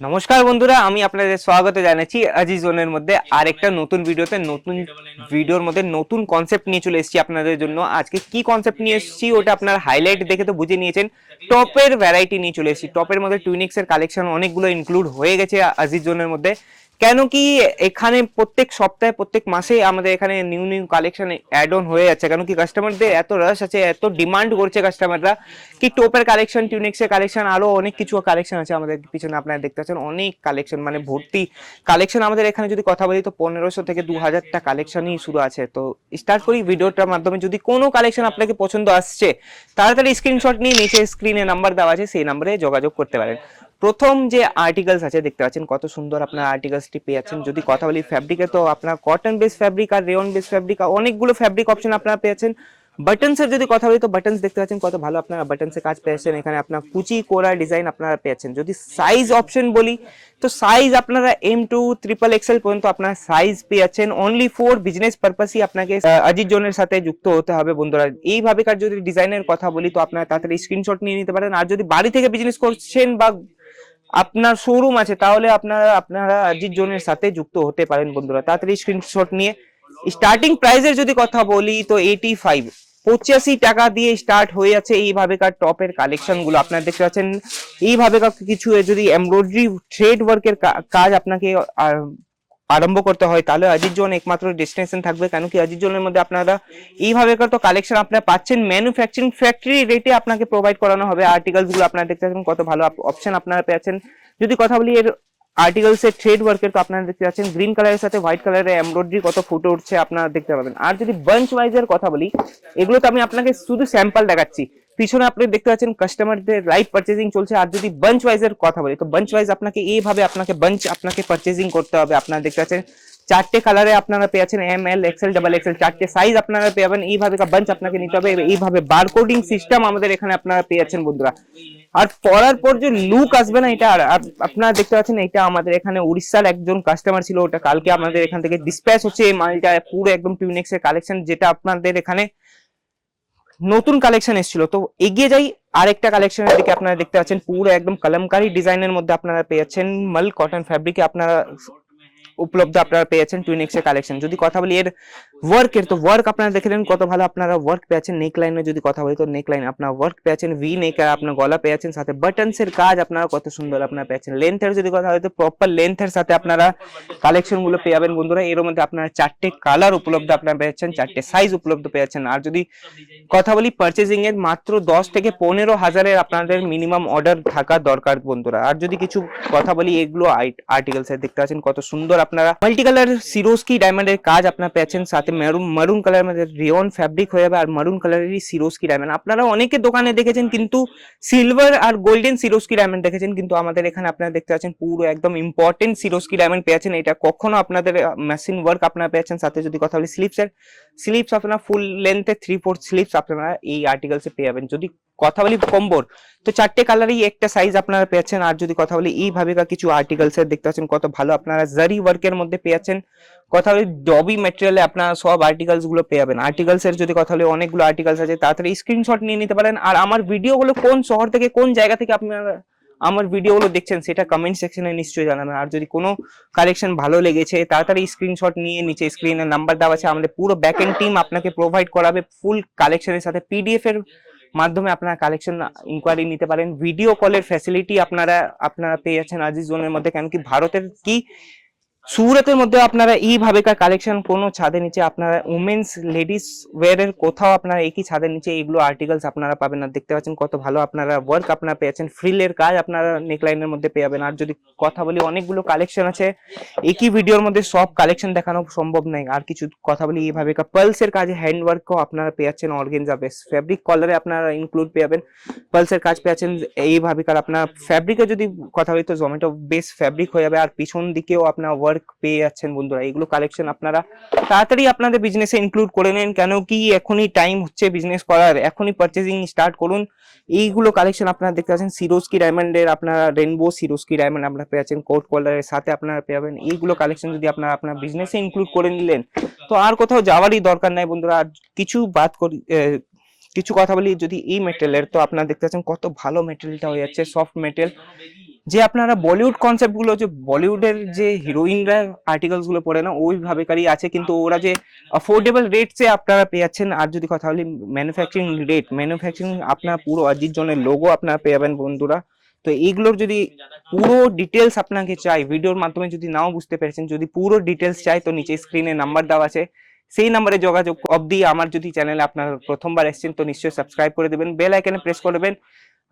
নমস্কার বন্ধুরা, আমি আপনাদের স্বাগত জানাচ্ছি আজি জোনের মধ্যে আরেকটা নতুন ভিডিওতে, নতুন ভিডিওর মধ্যে নতুন কনসেপ্ট নিয়ে চলে এসেছি আপনাদের জন্য। আজকে কি কনসেপ্ট নিয়ে এসেছি ওটা আপনার হাইলাইট দেখে তো বুঝে নিয়েছেন। টপের ভ্যারাইটি নিয়ে চলে এসেছি। টপের মধ্যে টুইনিক্সের কালেকশন অনেকগুলো ইনক্লুড হয়ে গেছে আজি জোনের মধ্যে। কেন কি এখানে প্রত্যেক সপ্তাহে, প্রত্যেক মাসে আমাদের এখানে new new collection add on হয়ে যাচ্ছে। কেন কি কাস্টমারদের এত রাশ আছে, এত ডিমান্ড করছে কাস্টমাররা কি টোপের কালেকশন টিউনিক্সের কালেকশন আরও অনেক কিছু কালেকশন আছে আমাদের পিছনে আপনারা দেখতে পাচ্ছেন। অনেক কালেকশন মানে ভর্তি কালেকশন আমাদের এখানে যদি কথা বলি তো পনেরোশো থেকে দু হাজারটা কালেকশনই শুরু আছে। তো স্টার্ট করি ভিডিওটার মাধ্যমে। যদি কোনো কালেকশন আপনাকে পছন্দ আসছে, তাড়াতাড়ি স্ক্রিনশট নিয়ে নিচে স্ক্রিনে নাম্বার দেওয়া আছে, সেই নাম্বারে যোগাযোগ করতে পারেন। প্রথম যে আর্টিকেলস আছে, দেখতে পাচ্ছেন কত সুন্দর আপনার আর্টিকেলসটি পেয়ে যাচ্ছেন যদি কথা বলি ফ্যাব্রিকে তো আপনার কটন বেস ফ্যাব্রিক আর রেয়ন বেস ফ্যাব্রিক অনেকগুলো ফ্যাব্রিক অপশন আপনারা পেয়েছেন। বাটনসের যদি কথা বলি তো বাটনস দেখতে পাচ্ছেন কত ভালো আপনারা বাটনসের কাজ পেয়েছেন। এখানে আপনার কুচি, কোরা ডিজাইন আপনারা পেয়েছেন। যদি সাইজ অপশন বলি, তো সাইজ আপনারা এম টু ট্রিপল এক্সেল পর্যন্ত আপনার সাইজ পেয়ে যাচ্ছেন অনলি ফর বিজনেস পারপাসই আপনাকে অজিত জোনের সাথে যুক্ত হতে হবে বন্ধুরা। এইভাবে কার যদি ডিজাইনের কথা বলি, তো আপনারা তাড়াতাড়ি স্ক্রিনশট নিয়ে নিতে পারেন। আর যদি বাড়ি থেকে বিজনেস করছেন বা আপনার শোরুম আছে, তাহলে আপনারা আপনারা আজি জোনের সাথে যুক্ত হতে পারেন বন্ধুরা। তাড়াতাড়ি স্ক্রিনশট নিয়ে। স্টার্টিং প্রাইজের যদি কথা বলি, তো এইটি ফাইভ পঁচাশি টাকা দিয়ে স্টার্ট হয়ে আছে এইভাবেকার টপের কালেকশনগুলো আপনারা দেখতে পাচ্ছেন এইভাবেকার কিছু যদি এমব্রয়ডারি থ্রেড ওয়ার্কের কাজ আপনাকে আরম্ভ করতে হয়, তাহলে অজিত জোন একমাত্র ডেস্টিনেশন থাকবে। কেন কি অজিত জোনের মধ্যে আপনারা এইভাবে তো কালেকশন আপনারা পাচ্ছেন। ম্যানুফ্যাকচারিং ফ্যাক্টরি রেটে আপনাকে প্রোভাইড করানো হবে। আর্টিকেলসগুলো আপনারা দেখতে পাচ্ছেন, কত ভালো অপশন আপনারা পেয়েছেন। যদি কথা বলি এর আর্টিকেলস এর থ্রেড ওয়ার্কের তো আপনারা দেখতে পাচ্ছেন গ্রিন কালারের সাথে হোয়াইট কালারের এমব্রয়ডারি কত ফুটে উঠছে আপনারা দেখতে পাবেন। আর যদি বাঞ্চ ওয়াইজ এর কথা বলি, এগুলো তো আমি আপনাকে শুধু স্যাম্পল দেখাচ্ছি। পিছনে আপনি দেখতে পাচ্ছেন কাস্টমারদের লাইভ পারচেজিং চলছে। আর যদি বাঞ্চ ওয়াইজ এর কথা বলি, তো বাঞ্চ ওয়াইজ আপনাকে এইভাবে আপনাকে বাঞ্চ আপনাকে পারচেজিং করতে হবে। আপনারা দেখতে পাচ্ছেন চারটে কালারে আপনারা পেয়েছেন M L XL double XL চারটে সাইজ আপনারা পেয়ে যাবেন। এইভাবে বাঞ্চ আপনাকে নিতে হবে। এইভাবে বারকোডিং সিস্টেম আমাদের এখানে আপনারা পেয়ে যাচ্ছেন বন্ধুরা। আর পরার পর যে লুক আসবে না, এটা আর আপনারা দেখতে পাচ্ছেন এটা আমাদের এখানে উড়িষ্যার একজন কাস্টমার ছিল। ওটা কালকে আমাদের এখান থেকে ডিসপ্যাচ হচ্ছে। এই মালটা পুরো একদম টিউনিক্স এর কালেকশন যেটা আপনাদের এখানে নতুন কালেকশন এসেছিল। তো এগিয়ে যাই, আরেকটা কালেকশনের দিকে আপনারা দেখতে পাচ্ছেন, পুরো একদম কলমকারি ডিজাইনের মধ্যে আপনারা পেয়ে যাচ্ছেন মাল কটন ফ্যাব্রিকে আপনারা উপলব্ধ আপনারা পেয়েছেন টুইনিক্স এর কালেকশন যদি কথা বলি, এর ওয়ার্কের তো ওয়ার্ক আপনারা দেখলেন কত ভালো আপনারা ওয়ার্ক পেয়েছেন। নেক লাইনে যদি কথা বলি, তো নেক লাইন আপনার ওয়ার্ক পেয়েছেন। ভি নেক আপনার গলা পেয়েছেন, সাথে বাটনস এর কাজ আপনারা কত সুন্দর আপনারা পেয়েছেন। লেন্থের যদি কথা বলি, তো প্রপার লেন্থের সাথে আপনারা কালেকশনগুলো পেয়ে যাবেন বন্ধুরা। এর মধ্যে আপনারা চারটে কালার উপলব্ধ আপনারা পেয়েছেন, চারটে সাইজ উপলব্ধ পেয়েছেন। আর যদি কথা বলি পারচেজিং এর, মাত্র দশ থেকে পনেরো হাজারের আপনাদের মিনিমাম অর্ডার থাকা দরকার বন্ধুরা। আর যদি কিছু কথা বলি, এগুলো আর্টিকেলস এর দেখতে পাচ্ছেন, কত সুন্দর আপনারা। মাল্টি কালার সিরোস্কি ডায়মন্ডের কাজ আপনারা পেয়েছেন, সাথে মেরুন মারুন কালার মধ্যে রিয়ন ফ্যাব্রিক হয়ে যাবে, আর মারুন কালারেরই সিরোস্কি ডায়মন্ড আপনারা অনেকে দোকানে দেখেছেন, কিন্তু সিলভার আর গোল্ডেন সিরোস্কি ডায়মন্ড দেখেছেন, কিন্তু আমাদের এখানে আপনারা দেখতে পাচ্ছেন পুরো একদম ইম্পর্টেন্ট সিরোস্কি ডায়মন্ড পেয়েছেন। এটা কখনো আপনাদের মেশিন ওয়ার্ক আপনারা পেয়েছেন। সাথে যদি কথা বলি স্লিপসের স্লিপস আপনারা ফুল লেন্থে থ্রি ফোর্থ স্লিপস আপনারা এই আর্টিকেলসে পেয়ে যাবেন। যদি কথা বলি কম্বোর তো চারটে কালারই একটা সাইজ আপনারা পেয়েছেন। আর যদি কথা বলি এইভাবে কিছু আর্টিকেলস এর, দেখতে পাচ্ছেন কত ভালো। আপনারা জারি ওয়ার্কের মধ্যে পেয়েছেন। কথা বলি ডবি ম্যাটেরিয়ালে আপনারা সব আর্টিকেলসগুলো পেয়ে যাবেন। আর্টিকেলস এর যদি কথা বলি অনেকগুলো আর্টিকেলস আছে, তাড়াতাড়ি স্ক্রিনশট নিয়ে নিতে পারেন। আর আমার ভিডিও গুলো কোন শহর থেকে কোন জায়গা থেকে আপনারা আমার ভিডিও গুলো দেখছেন, সেটা কমেন্ট সেকশনে নিশ্চয়ই জানাবেন। আর যদি কোনো কালেকশন ভালো লেগেছে, তাড়াতাড়ি স্ক্রিনশট নিয়ে নিচে স্ক্রিনের নাম্বার দেওয়া আছে। আমাদের পুরো ব্যাক এন্ড টিম আপনাকে প্রোভাইড করাবে ফুল কালেকশনের সাথে। পিডিএফ এর মাধ্যমে আপনারা কালেকশন ইনকোয়ারি নিতে পারেন। ভিডিও কলের ফ্যাসিলিটি আপনারা আপনারা পেয়ে যাচ্ছেন আজিজ জোনের মধ্যে। কেন কি ভারতের কি সুরতের মধ্যে আপনারা এইভাবেকার কালেকশন কোনো ছাদের নিচে আপনারা উমেন্স লেডিস ওয়ারের কোথাও আপনারা একই ছাদের নিচে এগুলো আর্টিকেলস আপনারা পাবেন। আর দেখতে পাচ্ছেন কত ভালো আপনারা ওয়ার্ক আপনারা পেয়েছেন। ফ্রিলের কাজ আপনারা নেকলাইনের মধ্যে পেয়ে যাবেন। আর যদি কথা বলি, অনেকগুলো কালেকশন আছে। একই ভিডিওর মধ্যে সব কালেকশন দেখানো সম্ভব নয়। আর কিছু কথা বলি এইভাবে পালসের কাজে হ্যান্ড ওয়ার্কও আপনারা পেয়ে যাচ্ছেন অর্গেনজা বেস ফ্যাব্রিক কলারে আপনারা ইনক্লুড পেয়ে যাবেন। পালসের কাজ পেয়ে যাচ্ছেন। এইভাবে কার আপনার ফ্যাব্রিকে যদি কথা বলি, তো জোমেটো বেস ফ্যাব্রিক হয়ে যাবে। আর পিছন দিকেও আপনার ওয়ার্ক পেয়ে যাচ্ছেন বন্ধুরা। এইগুলো কালেকশন আপনারা তাড়াতাড়ি আপনাদের বিজনেসে ইনক্লুড করে নেন, কেন কি এখনই টাইম হচ্ছে বিজনেস করার। এখনই পারচেজিং স্টার্ট করুন। এইগুলো কালেকশন আপনারা দেখতে পাচ্ছেন সিরোস্কি ডায়মন্ডের আপনারা রেনবো সিরোজকি ডায়মন্ড আপনারা পেয়ে যাচ্ছেন কোট কলারের সাথে আপনারা পেয়ে যাবেন। এইগুলো কালেকশন যদি আপনারা আপনার বিজনেসে ইনক্লুড করে নিলেন, তো আর কোথাও যাওয়ারই দরকার নাই বন্ধুরা। আর কিছু বাদ করি কিছু কথা বলি, যদি এই মেটেরিয়ালের তো আপনারা দেখতে পাচ্ছেন কত ভালো মেটেরিয়ালটা হয়ে যাচ্ছে সফট মেটেরিয়াল যে আপনারা বলিউড কনসেপ্টগুলো, যে বলিউডের যে হিরোইনরা আর্টিকেলসগুলো পড়ে না ওইভাবেকারই আছে, কিন্তু ওরা যে অ্যাফোর্ডেবল রেটসে আপনারা পেয়ে যাচ্ছেন। আর যদি কথা বলি ম্যানুফ্যাকচারিং রেট ম্যানুফ্যাকচারিং আপনার পুরো অজিত জনের লোগো আপনারা পেয়ে যাবেন বন্ধুরা। তো এইগুলোর যদি পুরো ডিটেলস আপনাকে চাই ভিডিওর মাধ্যমে যদি নাও বুঝতে পেরেছেন, যদি পুরো ডিটেলস চাই, তো নিচে স্ক্রিনে নাম্বার দেওয়া আছে। সেই নাম্বারে যোগাযোগ অবধি আমার যদি চ্যানেলে আপনার প্রথমবার এসেছেন, তো নিশ্চয়ই সাবস্ক্রাইব করে দেবেন বেল আইকনে প্রেস করবেন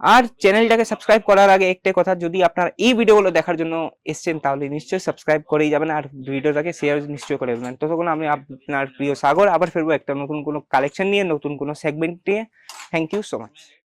আর চ্যানেলটাকে সাবস্ক্রাইব করার আগে একটাই কথা, যদি আপনার এই ভিডিওগুলো দেখার জন্য এসছেন, তাহলে নিশ্চয়ই সাবস্ক্রাইব করেই যাবেন আর ভিডিওটাকে শেয়ার নিশ্চয়ই করে দেবেন। ততক্ষণ আমি আপনার প্রিয় সাগর, আবার ফিরবো একটা নতুন কোনো কালেকশন নিয়ে, নতুন কোনো সেগমেন্ট নিয়ে। Thank you so much